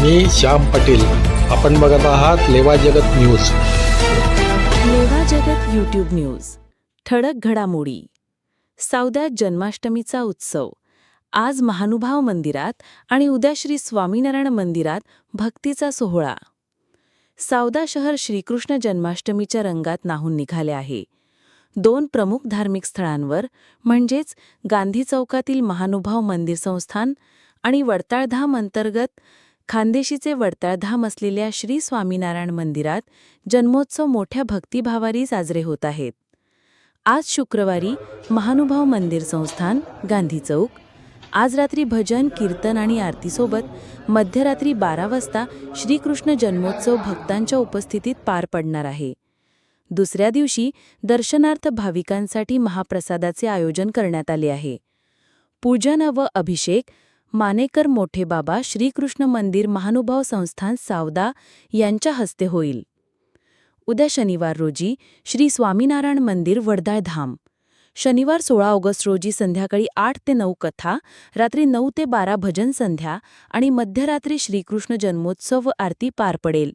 मी श्याम पाटील. आपण बघत आहात लेवा जगत न्यूज. लेवा जगत यूट्यूब न्यूज. ठळक घडामोडी. सावद्यात जन्माष्टमीचा उत्सव. आज महानुभाव मंदिरात आणि उद्या श्री स्वामीनारायण मंदिरात भक्तीचा सोहळा. सावदा शहर श्रीकृष्ण जन्माष्टमीच्या रंगात नाहून निघाले आहे. दोन प्रमुख धार्मिक स्थळांवर म्हणजेच गांधी चौकातील महानुभाव मंदिर संस्थान आणि वडताळधाम अंतर्गत खानदेशीचे वडताळधाम असलेल्या श्री स्वामीनारायण मंदिरात जन्मोत्सव मोठ्या भक्तिभावारी साजरे होत आहेत. आज शुक्रवारी महानुभाव मंदिर संस्थान गांधी चौक. आज रात्री भजन कीर्तन आणि आरतीसोबत मध्यरात्री बारा वाजता श्रीकृष्ण जन्मोत्सव भक्तांच्या उपस्थितीत पार पडणार आहे. दुसऱ्या दिवशी दर्शनार्थ भाविकांसाठी महाप्रसादाचे आयोजन करण्यात आले आहे. पूजन व अभिषेक मानेकर मोठे बाबा श्रीकृष्ण मंदिर महानुभाव संस्थान सावदा यांच्या हस्ते होईल. उद्या शनिवार रोजी श्री स्वामीनारायण मंदिर वडदाळ धाम. शनिवार सोळा ऑगस्ट रोजी संध्याकाळी आठ ते नऊ कथा रात्री नऊ ते बारा भजन संध्या आणि मध्यरात्री श्रीकृष्ण जन्मोत्सव आरती पार पडेल.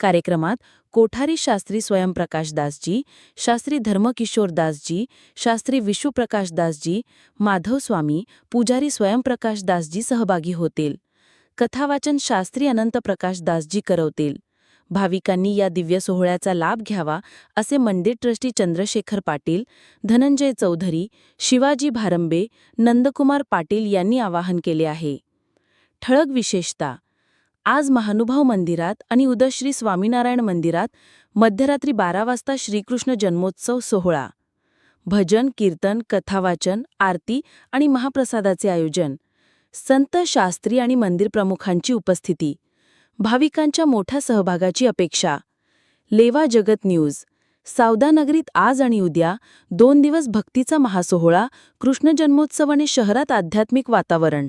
कार्यक्रमात कोठारी शास्त्री स्वयंप्रकाशदासजी शास्त्री धर्मकिशोरदासजी शास्त्री विश्वप्रकाशदासजी माधवस्वामी पुजारी स्वयंप्रकाशदासजी सहभागी होतील. कथावाचन शास्त्री अनंत प्रकाशदासजी करवतील. भाविकांनी या दिव्य सोहळ्याचा लाभ घ्यावा असे मंदिर ट्रस्टी चंद्रशेखर पाटील धनंजय चौधरी शिवाजी भारंबे नंदकुमार पाटील यांनी आवाहन केले आहे. ठळक विशेषता आज महानुभाव मंदिरात आणि उद्या श्री स्वामीनारायण मंदिरात मध्यरात्री बारा वाजता श्रीकृष्ण जन्मोत्सव सोहळा. भजन कीर्तन कथावाचन आरती आणि महाप्रसादाचे आयोजन. संत शास्त्री आणि मंदिर प्रमुखांची उपस्थिती. भाविकांच्या मोठ्या सहभागाची अपेक्षा. लेवा जगत न्यूज. सावदानगरीत आज आणि उद्या दोन दिवस भक्तीचा महासोहळा कृष्ण जन्मोत्सव आणि शहरात आध्यात्मिक वातावरण.